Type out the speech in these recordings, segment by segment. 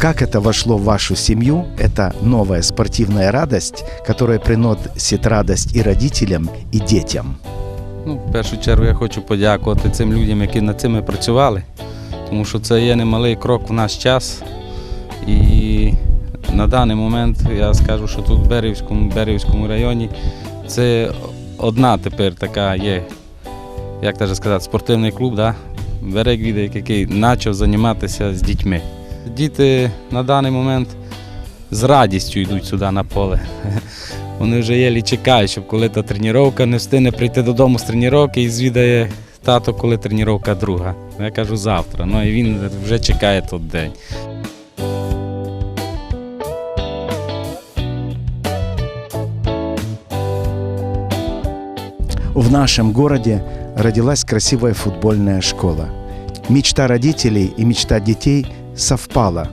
Как это вошло в вашу семью? Это новая спортивная радость, которая приносит радость и родителям, и детям. Ну, в першу чергу я хочу подякувати цим людям, які над цими працювали, тому що це є немалий крок в наш час. І на даний момент я скажу, що тут в Берівському, Берівському районі це одна тепер така є, як сказати, спортивний клуб, да? Берег Відик, який почав займатися з дітьми. Діти на даний момент з радістю йдуть сюди на поле. Вони вже єлі чекають, щоб коли та тренування не встигне прийти додому з тренування і звідає тато, коли тренування друга. Я кажу завтра. Ну і він вже чекає той день. В нашем городе родилась красивая футбольная школа. Мечта родителей и мечта детей совпала.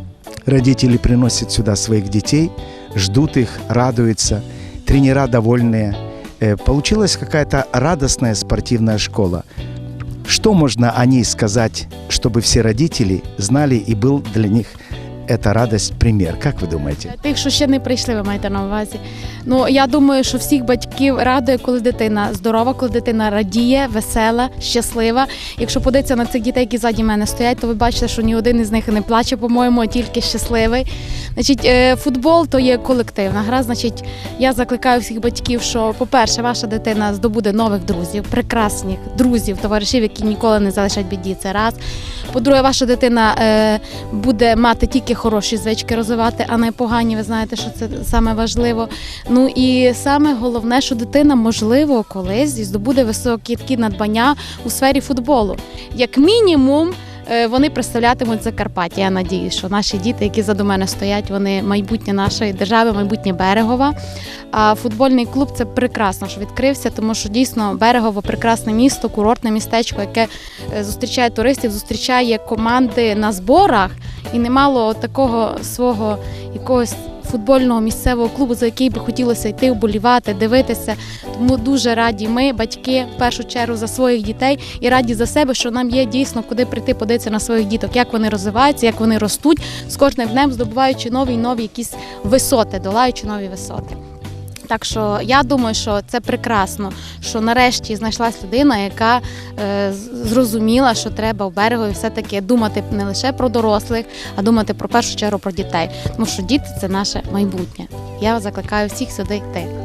Родители приносят сюда своих детей, ждут их, радуются, тренера довольные. Э, Получилась какая-то радостная спортивная школа. Что можно о ней сказать, чтобы все родители знали и был для них эта радость пример? Как вы думаете? Тих, що ще не прийшли, ви маєте на увазі. Ну я думаю, що всіх батьків радує, коли дитина здорова, коли дитина радіє, весела, щаслива. Якщо подивитися на цих дітей, які ззаді мене стоять, то ви бачите, що ні один із них не плаче, по-моєму, а тільки щасливий. Значить, е, футбол то є колективна гра. Значить, я закликаю всіх батьків, що, по-перше, ваша дитина здобуде нових друзів, прекрасних друзів, товаришів, які ніколи не залишать біді. Це раз. По-друге, ваша дитина е, буде мати тільки хороші звички розвивати, а не погані. Ви знаєте, що це саме важливо. Ну і саме головне, що дитина, можливо, колись здобуде високі такі надбання у сфері футболу. Як мінімум. Е, Вони представлятимуть Закарпаття. Я надію, що наші діти, які заду мене стоять, вони майбутнє нашої держави, майбутнє берегова. А футбольний клуб це прекрасно, що відкрився, тому що дійсно берегово прекрасне місто, курортне містечко, яке е, зустрічає туристів, зустрічає команди на зборах і немало такого свого якогось футбольного місцевого клубу, за який би хотілося йти, вболівати, дивитися. Тому дуже раді ми, батьки, в першу чергу за своїх дітей і раді за себе, що нам є дійсно куди прийти, подивитися на своїх діток, як вони розвиваються, як вони ростуть, з кожним днем здобуваючи нові й нові якісь висоти, долаючи нові висоти. Так що я думаю, що це прекрасно, що нарешті знайшлась людина, яка е, зрозуміла, що треба в берегові все-таки думати не лише про дорослих, а думати про першу чергу про дітей. Тому що діти це наше майбутнє. Я закликаю всіх сюди йти.